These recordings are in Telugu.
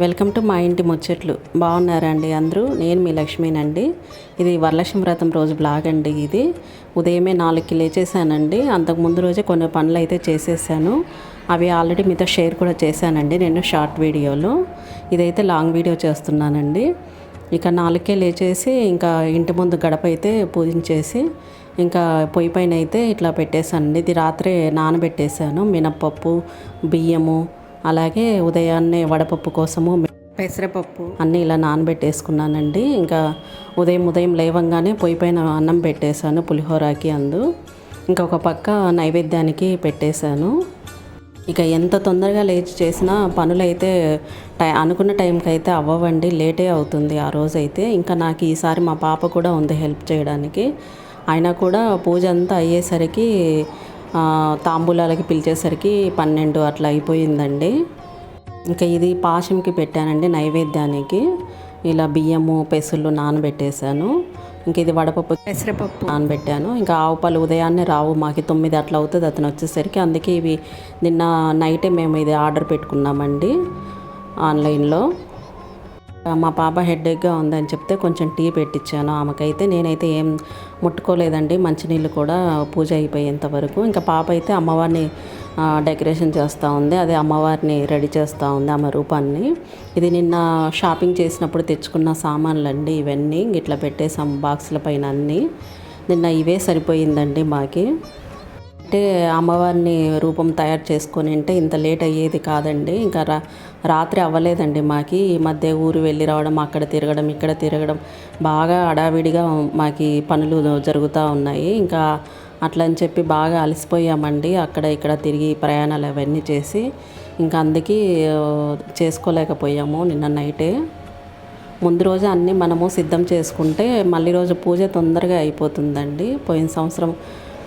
వెల్కమ్ టు మా ఇంటి ముచ్చట్లు. బాగున్నారండి అందరూ? నేను మీ లక్ష్మీనండి. ఇది వరలక్ష్మి వ్రతం రోజు బ్లాగ్ అండి ఇది. ఉదయమే నాలుగుకి లేచేసానండి అంతకు ముందు రోజే కొన్ని పనులు అయితే చేసేసాను. అవి ఆల్రెడీ మీతో షేర్ కూడా చేశానండి నేను షార్ట్ వీడియోలో. ఇదైతే లాంగ్ వీడియో చేస్తున్నానండి. ఇక నాలుగుకే లేచేసి ఇంకా ఇంటి ముందు గడప అయితే పూజించేసి ఇంకా పొయ్యి పైన అయితే ఇట్లా పెట్టేశానండి. ఇది రాత్రే నానబెట్టేశాను. మినప్పప్పు బియ్యము అలాగే ఉదయాన్నే వడపప్పు కోసము పెసరపప్పు. అన్నీ ఇలా నానబెట్టేసుకున్నానండి. ఇంకా ఉదయం ఉదయం లేవంగానే పొయ్యి పైన అన్నం పెట్టేశాను పులిహోరాకి అందు. ఇంకా ఒక పక్క నైవేద్యానికి పెట్టేశాను. ఇక ఎంత తొందరగా లేచి చేసినా పనులు అయితే టై అనుకున్న టైంకి అయితే అవ్వవండి. లేటే అవుతుంది ఆ రోజు అయితే ఇంకా నాకు ఈసారి మా పాప కూడా ఉంది హెల్ప్ చేయడానికి. అయినా కూడా పూజ అంతా అయ్యేసరికి తాంబూలాలకి పిలిచేసరికి పన్నెండు అట్లా అయిపోయిందండి. ఇంకా ఇది పాశంకి పెట్టానండి నైవేద్యానికి. ఇలా బియ్యము పెసులు నానబెట్టేశాను. ఇంక ఇది వడపప్పు పెసరపప్పు. నానబెట్టాను. ఇంకా ఆవు పాలు ఉదయాన్నే రావు మాకు తొమ్మిది అట్లా అవుతుంది అతను వచ్చేసరికి. అందుకే ఇవి నిన్న నైటే మేము ఇది ఆర్డర్ పెట్టుకున్నామండి ఆన్లైన్లో. మా పాప హెడ్ఏక్గా ఉందని చెప్తే కొంచెం టీ పెట్టించాను ఆమెకైతే. నేనైతే ఏం ముట్టుకోలేదండి. మంచినీళ్ళు కూడా పూజ అయిపోయేంత వరకు. ఇంకా పాప అయితే అమ్మవారిని డెకరేషన్ చేస్తూ ఉంది. అదే అమ్మవారిని రెడీ చేస్తూ ఉంది ఆమె రూపాన్ని. ఇది నిన్న షాపింగ్ చేసినప్పుడు తెచ్చుకున్న సామాన్లు అండి ఇవన్నీ ఇట్లా పెట్టేసాం బాక్సుల పైన అన్నీ. నిన్న ఇవే సరిపోయిందండి మాకి. అంటే అమ్మవారిని రూపం తయారు చేసుకొని అంటే ఇంత లేట్ అయ్యేది కాదండి. ఇంకా రా రాత్రి అవ్వలేదండి మాకి. ఈ మధ్య ఊరు వెళ్ళి రావడం అక్కడ తిరగడం ఇక్కడ తిరగడం బాగా అడావిడిగా మాకి పనులు జరుగుతూ ఉన్నాయి. ఇంకా అట్లా అని చెప్పి బాగా అలసిపోయామండి. అక్కడ ఇక్కడ తిరిగి ప్రయాణాలు అవన్నీ చేసి ఇంకా అందుకే చేసుకోలేకపోయాము నిన్న నైటే. ముందు రోజు అన్నీ మనము సిద్ధం చేసుకుంటే మళ్ళీ రోజు పూజ తొందరగా అయిపోతుందండి. పోయిన సంవత్సరం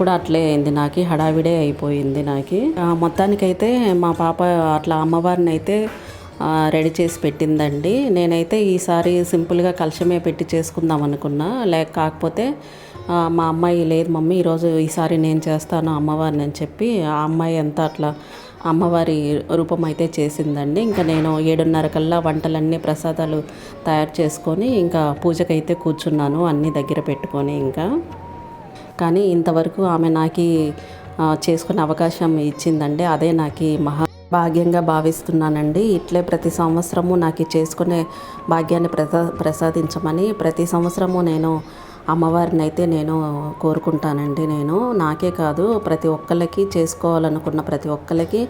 కూడా అట్లే అయింది నాకు హడావిడే అయిపోయింది నాకు. మొత్తానికైతే మా పాప అట్లా అమ్మవారిని అయితే రెడీ చేసి పెట్టిందండి. నేనైతే ఈసారి సింపుల్గా కలశమే పెట్టి చేసుకుందాం అనుకున్నా. లేక కాకపోతే మా అమ్మాయి లేదు మమ్మీ ఈరోజు ఈసారి నేను చేస్తాను అమ్మవారిని అని చెప్పి ఆ అమ్మాయి అంతా అట్లా అమ్మవారి రూపం అయితే చేసిందండి. ఇంకా నేను ఏడున్నర కల్లా వంటలన్నీ ప్రసాదాలు తయారు చేసుకొని ఇంకా పూజకైతే కూర్చున్నాను అన్నీ దగ్గర పెట్టుకొని ఇంకా. కానీ ఇంతవరకు ఆమె నాకు చేసుకునే అవకాశం ఇచ్చిందండి అదే నాకు మహా భాగ్యంగా భావిస్తున్నానండి. ఇట్లే ప్రతి సంవత్సరము నాకు చేసుకునే భాగ్యాన్ని ప్రసా ప్రసాదించమని ప్రతి సంవత్సరము నేను అమ్మవారిని అయితే నేను కోరుకుంటానండి. నేను నాకే కాదు ప్రతి ఒక్కళ్ళకి చేసుకోవాలనుకున్న ప్రతి ఒక్కళ్ళకి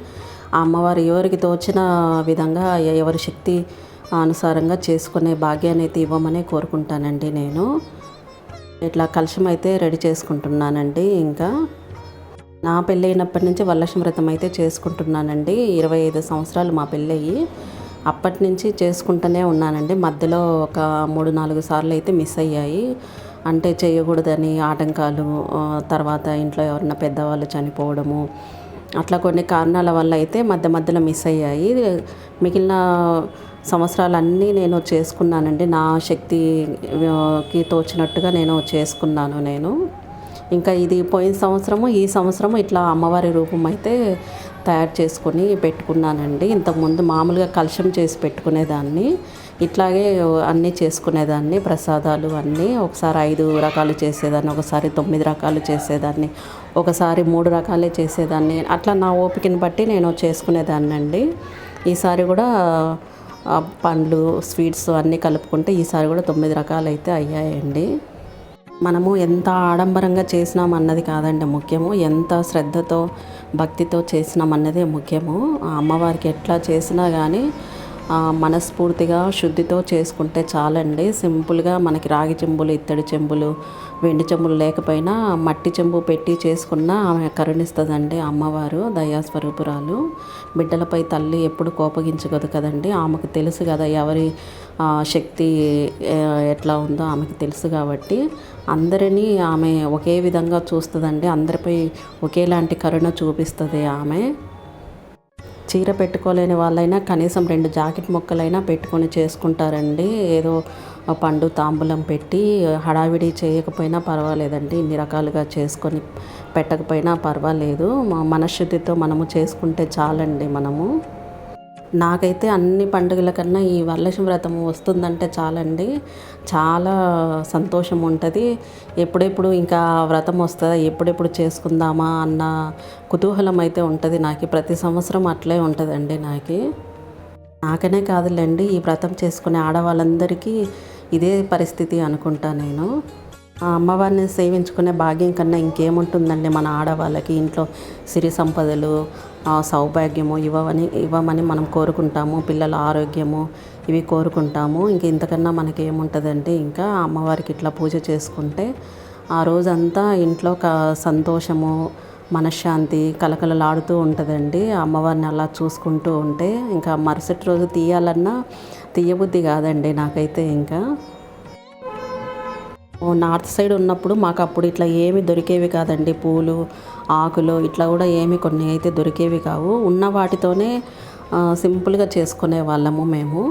ఆ అమ్మవారు ఎవరికి తోచిన విధంగా ఎవరి శక్తి అనుసారంగా చేసుకునే భాగ్యాన్ని అయితే ఇవ్వమని కోరుకుంటానండి నేను. ఇట్లా కలశం అయితే రెడీ చేసుకుంటున్నానండి ఇంకా. నా పెళ్ళైనప్పటి నుంచి వరలక్ష్మి వ్రతం అయితే చేసుకుంటున్నానండి. ఇరవై ఐదు సంవత్సరాలు మా పెళ్ళయ్యి అప్పటి నుంచి చేసుకుంటూనే ఉన్నానండి. మధ్యలో ఒక మూడు నాలుగు సార్లు అయితే మిస్ అయ్యాయి. అంటే చేయకూడదని ఆటంకాలు తర్వాత ఇంట్లో ఎవరైనా పెద్దవాళ్ళు చనిపోవడము అట్లా కొన్ని కారణాల వల్ల అయితే మధ్య మధ్యలో మిస్ అయ్యాయి. మిగిలిన సంవత్సరాలన్నీ నేను చేసుకున్నానండి. నా శక్తికి తోచినట్టుగా నేను చేసుకున్నాను నేను. ఇంకా ఇది పోయిన సంవత్సరము ఈ సంవత్సరము ఇట్లా అమ్మవారి రూపం అయితే తయారు చేసుకొని పెట్టుకున్నానండి. ఇంతకుముందు మామూలుగా కలుషం చేసి పెట్టుకునేదాన్ని. ఇట్లాగే అన్నీ చేసుకునేదాన్ని ప్రసాదాలు అన్నీ. ఒకసారి ఐదు రకాలు చేసేదాన్ని ఒకసారి తొమ్మిది రకాలు చేసేదాన్ని ఒకసారి మూడు రకాలే చేసేదాన్ని. అట్లా నా ఓపికని బట్టి నేను చేసుకునేదాన్ని అండి ఈసారి కూడా పండ్లు స్వీట్స్ అన్నీ కలుపుకుంటే ఈసారి కూడా తొమ్మిది రకాలు అయితే అయ్యాయండి. మనము ఎంత ఆడంబరంగా చేసినాం అన్నది కాదండి ముఖ్యము. ఎంత శ్రద్ధతో భక్తితో చేసినాం అన్నదే ముఖ్యము. ఆ అమ్మవారికి ఎట్లా చేసినా కానీ మనస్ఫూర్తిగా శుద్ధితో చేసుకుంటే చాలండి. సింపుల్గా మనకి రాగి చెంబులు ఇత్తడి చెంబులు వెండి చెంబులు లేకపోయినా మట్టి చెంబు పెట్టి చేసుకున్న ఆమె కరుణిస్తుందండి అమ్మవారు దయాస్వరూపురాలు. బిడ్డలపై తల్లి ఎప్పుడు కోపగించగదు కదండి. ఆమెకు తెలుసు కదా ఎవరి శక్తి ఎట్లా ఉందో ఆమెకు తెలుసు కాబట్టి. అందరినీ ఆమె ఒకే విధంగా చూస్తుందండి. అందరిపై ఒకేలాంటి కరుణ చూపిస్తుంది ఆమె. చీర పెట్టుకోలేని వాళ్ళైనా కనీసం రెండు జాకెట్ ముక్కలైనా పెట్టుకొని చేసుకుంటారండి. ఏదో పండు తాంబూలం పెట్టి హడావిడి చేయకపోయినా పర్వాలేదండి. ఇన్ని రకాలుగా చేసుకొని పెట్టకపోయినా పర్వాలేదు. మా మనశ్శుద్ధితో మనము చేసుకుంటే చాలండి మనము. నాకైతే అన్ని పండుగల కన్నా ఈ వరలక్ష్మి వ్రతం వస్తుందంటే చాలండి. చాలా సంతోషం ఉంటుంది. ఎప్పుడెప్పుడు ఇంకా వ్రతం వస్తుందా ఎప్పుడెప్పుడు చేసుకుందామా అన్న కుతూహలం అయితే ఉంటుంది నాకు. ప్రతి సంవత్సరం అట్లే ఉంటుందండి నాకు. నాకనే కాదులేండి ఈ వ్రతం చేసుకునే ఆడవాళ్ళందరికీ ఇదే పరిస్థితి అనుకుంటా నేను. ఆ అమ్మవారిని సేవించుకునే భాగ్యం కన్నా ఇంకేముంటుందండి మన ఆడవాళ్ళకి? ఇంట్లో సిరి సంపదలు సౌభాగ్యము ఇవ్వమని ఇవ్వమని మనం కోరుకుంటాము. పిల్లల ఆరోగ్యము ఇవి కోరుకుంటాము. ఇంక ఇంతకన్నా మనకి ఏముంటుందండి ఇంకా అమ్మవారికి ఇట్లా పూజ చేసుకుంటే ఆ రోజంతా ఇంట్లో ఒక సంతోషము మనశ్శాంతి కలకలలాడుతూ ఉంటుందండి. అమ్మవారిని అలా చూసుకుంటూ ఉంటే ఇంకా మరుసటి రోజు తీయాలన్నా తీయబుద్ధి కాదండి నాకైతే ఇంకా. నార్త్ సైడ్ ఉన్నప్పుడు మాకు అప్పుడు ఇట్లా ఏమి దొరికేవి కాదండి. పూలు ఆకులు ఇట్లా కూడా ఏమి కొన్ని అయితే దొరికేవి కావు. ఉన్న వాటితోనే సింపుల్గా చేసుకునే వాళ్ళము మేము.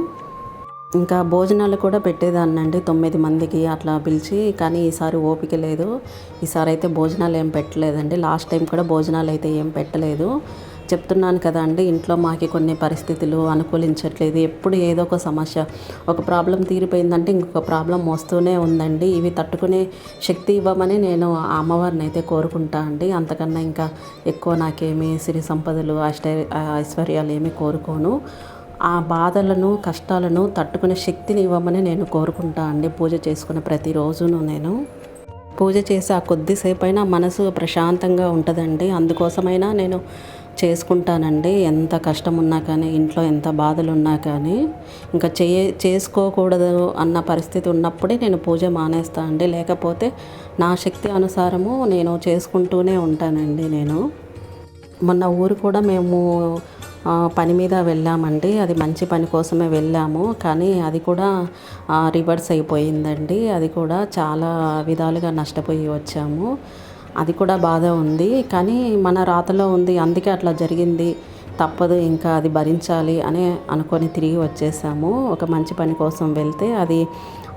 ఇంకా భోజనాలు కూడా పెట్టేదాన్నండి తొమ్మిది మందికి అట్లా పిలిచి కానీ ఈసారి ఓపిక లేదు. ఈసారి అయితే భోజనాలు ఏం పెట్టలేదండి. లాస్ట్ టైం కూడా భోజనాలు అయితే ఏం పెట్టలేదు. చెప్తున్నాను కదా అండి ఇంట్లో మాకి కొన్ని పరిస్థితులు అనుకూలించట్లేదు. ఎప్పుడు ఏదో ఒక సమస్య ఒక ప్రాబ్లం తీరిపోయిందంటే ఇంకొక ప్రాబ్లం వస్తూనే ఉందండి. ఇవి తట్టుకునే శక్తి ఇవ్వమని నేను ఆ అమ్మవారిని అయితే కోరుకుంటా అండి. అంతకన్నా ఇంకా ఎక్కువ నాకేమీ సిరి సంపదలు ఐశ్వర్యాలు ఏమీ కోరుకోను. ఆ బాధలను కష్టాలను తట్టుకునే శక్తిని ఇవ్వమని నేను కోరుకుంటా అండి. పూజ చేసుకున్న ప్రతిరోజును నేను. పూజ చేసి ఆ కొద్దిసేపు అయినా మనసు ప్రశాంతంగా ఉంటుందండి. అందుకోసమైనా నేను చేసుకుంటానండి. ఎంత కష్టం ఉన్నా కానీ ఇంట్లో ఎంత బాధలు ఉన్నా కానీ ఇంకా చే చేసుకోకూడదు అన్న పరిస్థితి ఉన్నప్పుడే నేను పూజ మానేస్తా అండి. లేకపోతే నా శక్తి అనుసారము నేను చేసుకుంటూనే ఉంటానండి నేను. మొన్న ఊరు కూడా మేము పని మీద వెళ్ళామండి. అది మంచి పని కోసమే వెళ్ళాము. కానీ అది కూడా రివర్స్ అయిపోయిందండి. అది కూడా చాలా విధాలుగా నష్టపోయి వచ్చాము. అది కూడా బాధ ఉంది. కానీ మన రాతలో ఉంది. అందుకే అట్లా జరిగింది. తప్పదు ఇంకా అది భరించాలి అని అనుకొని తిరిగి వచ్చేసాము. ఒక మంచి పని కోసం వెళ్తే అది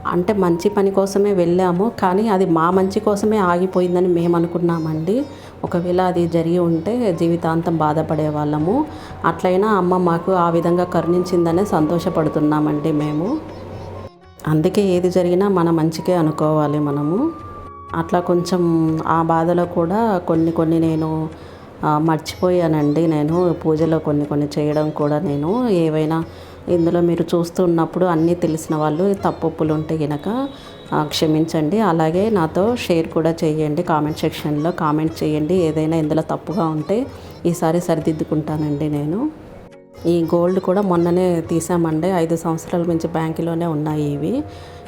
అంటే మంచి పని కోసమే వెళ్ళాము. కానీ అది మా మంచి కోసమే ఆగిపోయిందని మేము అనుకున్నామండి ఒకవేళ అది జరిగి ఉంటే జీవితాంతం బాధపడే వాళ్ళము. అట్లయినా అమ్మ మాకు ఆ విధంగా కరుణించిందనే సంతోషపడుతున్నామండి మేము. అందుకే ఏది జరిగినా మన మంచికే అనుకోవాలి మనము. అట్లా కొంచెం ఆ బాధలో కూడా కొన్ని కొన్ని నేను మర్చిపోయానండి నేను. పూజలో కొన్ని కొన్ని చేయడం కూడా నేను. ఏవైనా ఇందులో మీరు చూస్తున్నప్పుడు అన్నీ తెలిసిన వాళ్ళు తప్పులు ఉంటే గనక క్షమించండి. అలాగే నాతో షేర్ కూడా చేయండి. కామెంట్ సెక్షన్లో కామెంట్ చేయండి. ఏదైనా ఇందులో తప్పుగా ఉంటే ఈసారి సరిదిద్దుకుంటానండి నేను. ఈ గోల్డ్ కూడా మొన్ననే తీసామండి. ఐదు సంవత్సరాల నుంచి బ్యాంకులోనే ఉన్నాయి ఇవి.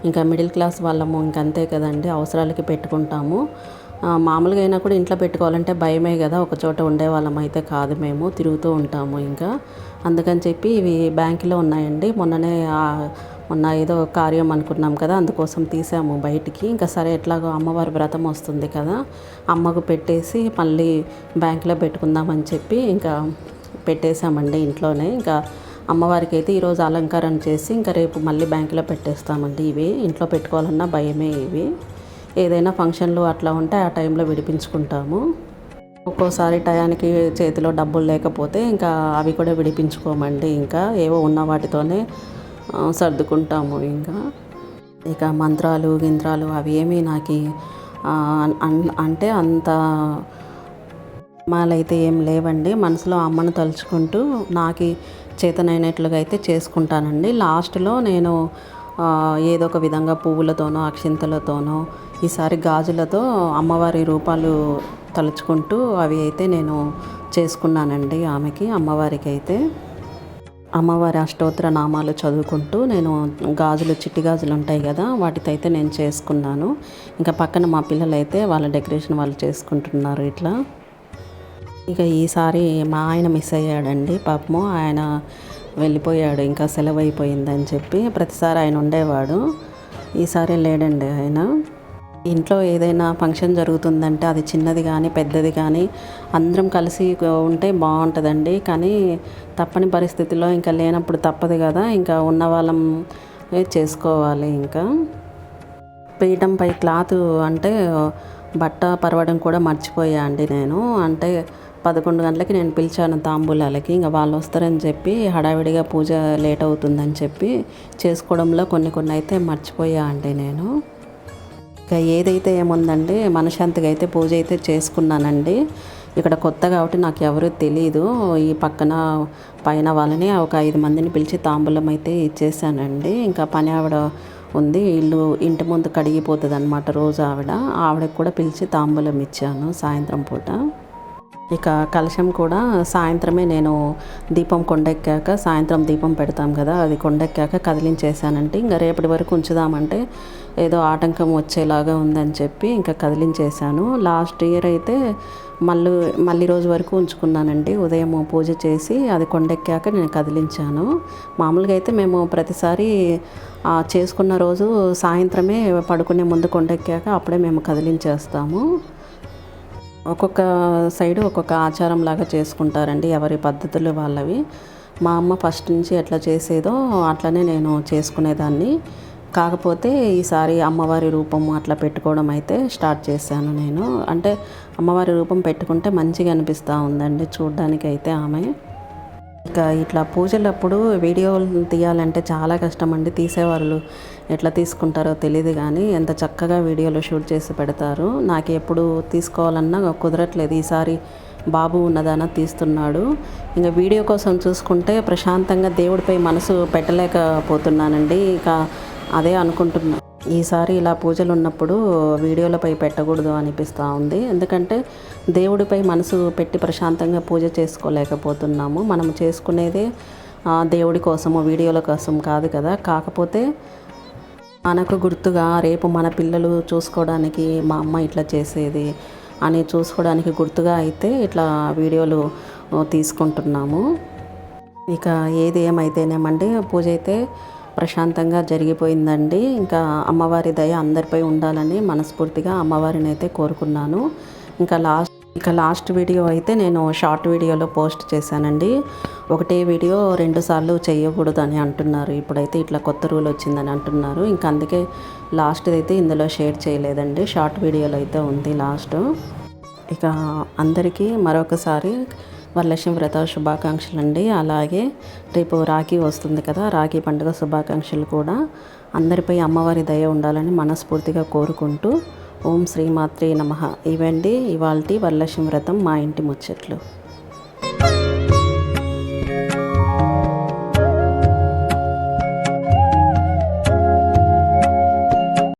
ఇంకా మిడిల్ క్లాస్ వాళ్ళము ఇంకంతే కదండి. అవసరాలకి పెట్టుకుంటాము. మామూలుగా అయినా కూడా ఇంట్లో పెట్టుకోవాలంటే భయమే కదా. ఒక చోట ఉండేవాళ్ళం అయితే కాదు మేము. తిరుగుతూ ఉంటాము ఇంకా. అందుకని చెప్పి ఇవి బ్యాంకులో ఉన్నాయండి. మొన్ననే మొన్న ఏదో కార్యం అనుకున్నాం కదా అందుకోసం తీసాము బయటికి. ఇంకా సరే ఎట్లాగో అమ్మవారి వ్రతం వస్తుంది కదా అమ్మకు పెట్టేసి మళ్ళీ బ్యాంకులో పెట్టుకుందామని చెప్పి ఇంకా పెట్టేశామండి ఇంట్లోనే. ఇంకా అమ్మవారికి అయితే ఈరోజు అలంకారం చేసి ఇంకా రేపు మళ్ళీ బ్యాంకులో పెట్టేస్తామండి ఇవి. ఇంట్లో పెట్టుకోవాలన్నా భయమే ఇవి. ఏదైనా ఫంక్షన్లు అట్లా ఉంటే ఆ టైంలో విడిపించుకుంటాము. ఒక్కోసారి టయానికి చేతిలో డబ్బులు లేకపోతే ఇంకా అవి కూడా విడిపించుకోమండి. ఇంకా ఏవో ఉన్న వాటితోనే సర్దుకుంటాము ఇంకా. ఇక మంత్రాలు గింత్రాలు అవి ఏమీ నాకు అంటే అంత మాలైతే ఏం లేవండి. మనసులో అమ్మను తలుచుకుంటూ నాకు చేతనైనట్లుగా అయితే చేసుకుంటానండి. లాస్ట్లో నేను ఏదో ఒక విధంగా పువ్వులతోనో అక్షింతలతోనో ఈసారి గాజులతో అమ్మవారి రూపాలు తలుచుకుంటూ అవి అయితే నేను చేసుకున్నానండి ఆమెకి అమ్మవారికి అయితే అమ్మవారి అష్టోత్తర నామాలు చదువుకుంటూ నేను గాజులు చిట్టి గాజులు ఉంటాయి కదా వాటితో అయితే నేను చేసుకున్నాను. ఇంకా పక్కన మా పిల్లలు అయితే వాళ్ళ డెకరేషన్ వాళ్ళు చేసుకుంటున్నారు ఇట్లా. ఇక ఈసారి మా ఆయన మిస్ అయ్యాడండి పాపము. ఆయన వెళ్ళిపోయాడు ఇంకా సెలవు అయిపోయిందని చెప్పి ప్రతిసారి ఆయన ఉండేవాడు. ఈసారి లేడండి ఆయన. ఇంట్లో ఏదైనా ఫంక్షన్ జరుగుతుందంటే అది చిన్నది కానీ పెద్దది కానీ అందరం కలిసి ఉంటే బాగుంటుందండి. కానీ తప్పని పరిస్థితిలో ఇంకా లేనప్పుడు తప్పదు కదా. ఇంకా ఉన్న వాళ్ళం చేసుకోవాలి ఇంకా. పీఠంపై క్లాత్ అంటే బట్ట పరవడం కూడా మర్చిపోయా అండి నేను. అంటే పదకొండు గంటలకి నేను పిలిచాను తాంబూలాలకి. ఇంకా వాళ్ళు వస్తారని చెప్పి హడావిడిగా పూజ లేట్ అవుతుందని చెప్పి చేసుకోవడంలో కొన్ని కొన్ని అయితే మర్చిపోయా అండి నేను. ఇక ఏదైతే ఏముందండి మనశాంతిగా అయితే పూజ అయితే చేసుకున్నానండి. ఇక్కడ కొత్త కాబట్టి నాకు ఎవరు తెలియదు ఈ పక్కన పైన వాళ్ళని ఒక ఐదు మందిని పిలిచి తాంబూలం అయితే ఇచ్చేసానండి. ఇంకా పని ఆవిడ ఉంది. ఇల్లు ఇంటి ముందు కడిగిపోతుంది అనమాట రోజు ఆవిడ. ఆవిడకి కూడా పిలిచి తాంబూలం ఇచ్చాను సాయంత్రం పూట. ఇక కలశం కూడా సాయంత్రమే నేను దీపం కొండెక్కాక సాయంత్రం దీపం పెడతాం కదా అది కొండెక్కాక కదిలించేసానంటే ఇంకా రేపటి వరకు ఉంచుదామంటే ఏదో ఆటంకం వచ్చేలాగా ఉందని చెప్పి ఇంకా కదిలించేసాను లాస్ట్ ఇయర్ అయితే మళ్ళీ మళ్ళీ రోజు వరకు ఉంచుకున్నానండి. ఉదయం పూజ చేసి అది కొండెక్కాక నేను కదిలించాను. మామూలుగా అయితే మేము ప్రతిసారి చేసుకున్న రోజు సాయంత్రమే పడుకునే ముందు కొండెక్కాక అప్పుడే మేము కదిలించేస్తాము. ఒక్కొక్క సైడు ఒక్కొక్క ఆచారం లాగా చేసుకుంటారండి ఎవరి పద్ధతులు వాళ్ళవి. మా అమ్మ ఫస్ట్ నుంచి ఎట్లా చేసేదో అట్లనే నేను చేసుకునేదాన్ని. కాకపోతే ఈసారి అమ్మవారి రూపం అట్లా పెట్టుకోవడం అయితే స్టార్ట్ చేశాను నేను. అంటే అమ్మవారి రూపం పెట్టుకుంటే మంచిగా అనిపిస్తూ ఉందండి చూడ్డానికి అయితే ఆమె. ఇంకా ఇట్లా పూజలప్పుడు వీడియోలు తీయాలంటే చాలా కష్టం అండి తీసేవాళ్ళు ఎట్లా తీసుకుంటారో తెలియదు కానీ ఎంత చక్కగా వీడియోలు షూట్ చేసి పెడతారు. నాకు ఎప్పుడు తీసుకోవాలన్నా కుదరట్లేదు. ఈసారి బాబు ఉన్నదాన తీస్తున్నాడు. ఇంకా వీడియో కోసం చూసుకుంటే ప్రశాంతంగా దేవుడిపై మనసు పెట్టలేకపోతున్నానండి. ఇక అదే అనుకుంటున్నాను ఈసారి ఇలా పూజలు ఉన్నప్పుడు వీడియోలపై పెట్టకూడదు అనిపిస్తూ ఉంది. ఎందుకంటే దేవుడిపై మనసు పెట్టి ప్రశాంతంగా పూజ చేసుకోలేకపోతున్నాము. మనం చేసుకునేదే దేవుడి కోసము వీడియోల కోసం కాదు కదా. కాకపోతే మనకు గుర్తుగా రేపు మన పిల్లలు చూసుకోవడానికి మా అమ్మ ఇట్లా చేసేది అని చూసుకోవడానికి గుర్తుగా అయితే ఇట్లా వీడియోలు తీసుకుంటున్నాము. ఇక ఏది ఏమైతేనేమండి పూజ అయితే ప్రశాంతంగా జరిగిపోయిందండి. ఇంకా అమ్మవారి దయ అందరిపై ఉండాలని మనస్ఫూర్తిగా అమ్మవారిని అయితే కోరుకున్నాను. ఇంకా లాస్ట్ ఇంకా లాస్ట్ వీడియో అయితే నేను షార్ట్ వీడియోలో పోస్ట్ చేశానండి. ఒకటే వీడియో రెండు సార్లు చేయకూడదు అని అంటున్నారు. ఇప్పుడైతే ఇట్లా కొత్త రూల్ వచ్చిందని అంటున్నారు. ఇంకా అందుకే లాస్ట్ అయితే ఇందులో షేర్ చేయలేదండి. షార్ట్ వీడియోలో అయితే ఉంది లాస్ట్. ఇక అందరికీ మరొకసారి వరలక్ష్మి వ్రత శుభాకాంక్షలు అండి అలాగే రేపు రాఖీ వస్తుంది కదా రాఖీ పండుగ శుభాకాంక్షలు కూడా. అందరిపై అమ్మవారి దయ ఉండాలని మనస్ఫూర్తిగా కోరుకుంటూ ఓం శ్రీమాత్రే నమ. ఇవండి ఇవాల్టి వరలక్ష్మి వ్రతం మా ఇంటి ముచ్చట్లు.